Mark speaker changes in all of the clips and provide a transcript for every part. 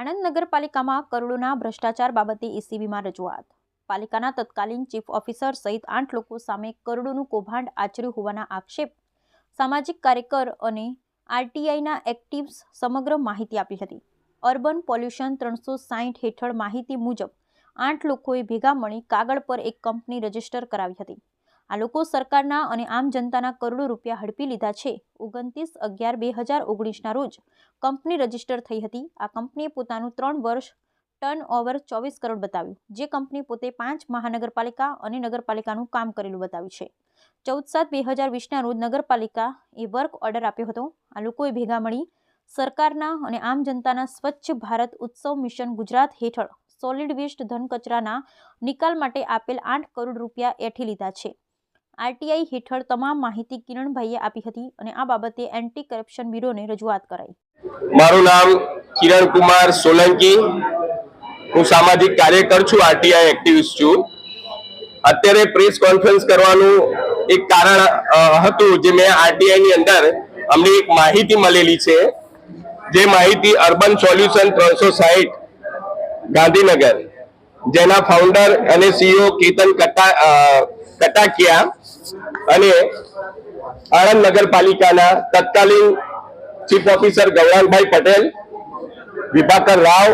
Speaker 1: આણંદ નગરપાલિકામાં કરોડોના ભ્રષ્ટાચાર બાબતે એસીબીમાં રજૂઆત. પાલિકાના તત્કાલીન ચીફ ઓફિસર સહિત આઠ લોકો સામે કરોડોનું કૌભાંડ આચર્યું હોવાના આક્ષેપ સામાજિક કાર્યકર અને આરટીઆઈના એક્ટિવ્સ સમગ્ર માહિતી આપી હતી. અર્બન પોલ્યુશન ત્રણસો સાહીઠ હેઠળ માહિતી મુજબ આઠ લોકોએ ભેગા મળી કાગળ પર એક કંપની રજિસ્ટર કરાવી હતી. આ લોકો સરકારના અને આમ જનતાના કરોડો રૂપિયા હડપી લીધા છે. ઓગણત્રીસ અગિયાર બે હજાર ઓગણીસના રોજ કંપની રજિસ્ટર થઈ હતી. આ કંપનીએ પોતાનું ત્રણ વર્ષ ટર્ન ઓવર ચોવીસ કરોડ બતાવ્યું, જે કંપની પોતે પાંચ મહાનગરપાલિકા અને નગરપાલિકાનું કામ કરેલું બતાવ્યું છે. ચૌદ સાત બે હજાર વીસના રોજ નગરપાલિકા એ વર્ક ઓર્ડર આપ્યો હતો. આ લોકોએ ભેગા મળી સરકારના અને આમ જનતાના સ્વચ્છ ભારત ઉત્સવ મિશન ગુજરાત હેઠળ સોલિડ વેસ્ટ ધન કચરાના નિકાલ માટે આપેલ આઠ કરોડ રૂપિયા એઠી લીધા છે. આરટીઆઈ હેઠળ તમામ માહિતી કિરણભાઈએ આપી હતી અને આ બાબતે એન્ટી કરપ્શન બ્યુરોને રજૂઆત કરાઈ.
Speaker 2: મારું નામ કિરણ કુમાર સોલંકી. હું સામાજિક કાર્યકર છું આરટીઆઈ એક્ટિવિસ્ટ છું. અત્યારે પ્રેસ કોન્ફરન્સ કરવાનું એક કારણ હતું જે મેં આરટીઆઈ ની અંદર અમને એક માહિતી મળેલી છે. જે માહિતી અર્બન સોલ્યુશન ત્રણસો સાહીઠ ગાંધીનગર જેના ફાઉન્ડર અને સીઈઓ કેતન કટા અ, કટાકિયા અને આણંદ નગરપાલિકાના તત્કાલીન ચીફ ઓફિસર ગૌરાંગભાઈ પટેલ, વિભાકર રાવ,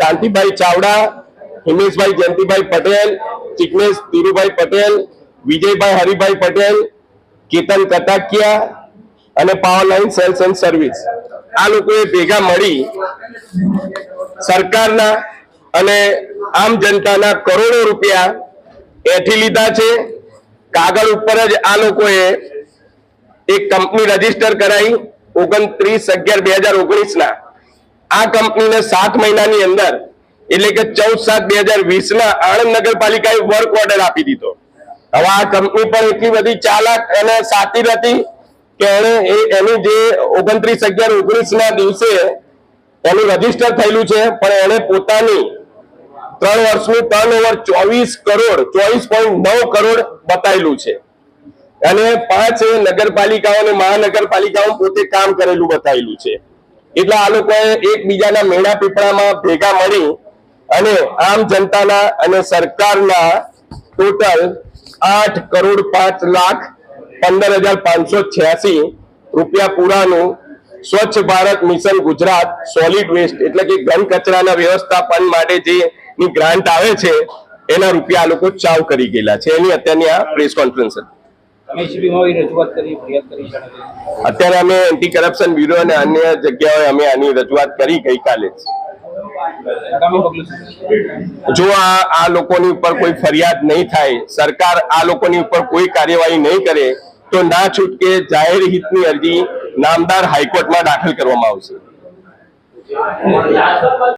Speaker 2: કાંતિભાઈ ચાવડા હિમેશભાઈ જયંતિભાઈ પટેલ, ચિકનેશ ધીરુભાઈ પટેલ, વિજયભાઈ હરિભાઈ પટેલ, કેતન કટાકિયા અને power line sales and service આ લોકોએ ભેગા મળી સરકારના અને આમ જનતાના કરોડો રૂપિયા એઠી લીધા છે કાગળ ઉપર જ આ લોકોએ એક કંપની રજિસ્ટર કરાઈ ઓગણત્રીસ અગિયાર બે હજાર ઓગણીસ ના આ કંપનીને સાત મહિનાની અંદર, એટલે કે ચૌદ સાત બે હજાર વીસ ના આણંદ નગરપાલિકાએ વર્ક ઓર્ડર આપી દીધો. હવે આ કંપની પણ એટલી બધી ચાલાક અને સાતીર હતી કે એણે એની જે ઓગણત્રીસ અગિયાર ઓગણીસ ના દિવસે એનું રજિસ્ટર થયેલું છે, પણ એણે પોતાની ત્રણ વર્ષનું ટર્ન ઓવર ચોવીસ કરોડ, ચોવીસ પોઈન્ટ નવ કરોડ બતાવેલું છે. અને પાંચ નગરપાલિકાઓ અને મહાનગરપાલિકાઓ પોતે કામ કરેલું બતાવેલું છે. એટલે આ લોકોએ એકબીજાના મેળા પીપળામાં ભેગા મળી અને આમ જનતાના અને સરકારના ટોટલ આઠ કરોડ પાંચ લાખ પંદર હજાર પાંચસો છ્યાસી રૂપિયા પૂરાનું Swachh Bharat mission Gujarat solid waste એટલે કે ઘન કચરાના વ્યવસ્થાપન માટે જે ની ગ્રાન્ટ આવે છે એના રૂપિયા આ લોકો ચાવ કરી ગયેલા છે. એની અત્યારની આ પ્રેસ કોન્ફરન્સ હતી. અત્યારે અમે એન્ટી કરપ્શન બ્યુરો અને અન્ય જગ્યાએ અમે આની રજૂઆત કરી ગઈકાલે? જો આ આ લોકોની ઉપર કોઈ ફરિયાદ નહીં થાય સરકાર આ લોકોની ઉપર કોઈ કાર્યવાહી નહીં કરે તો ના છૂટકે જાહેર હિતની અરજી નામદાર હાઈકોર્ટમાં દાખલ કરવામાં આવશે.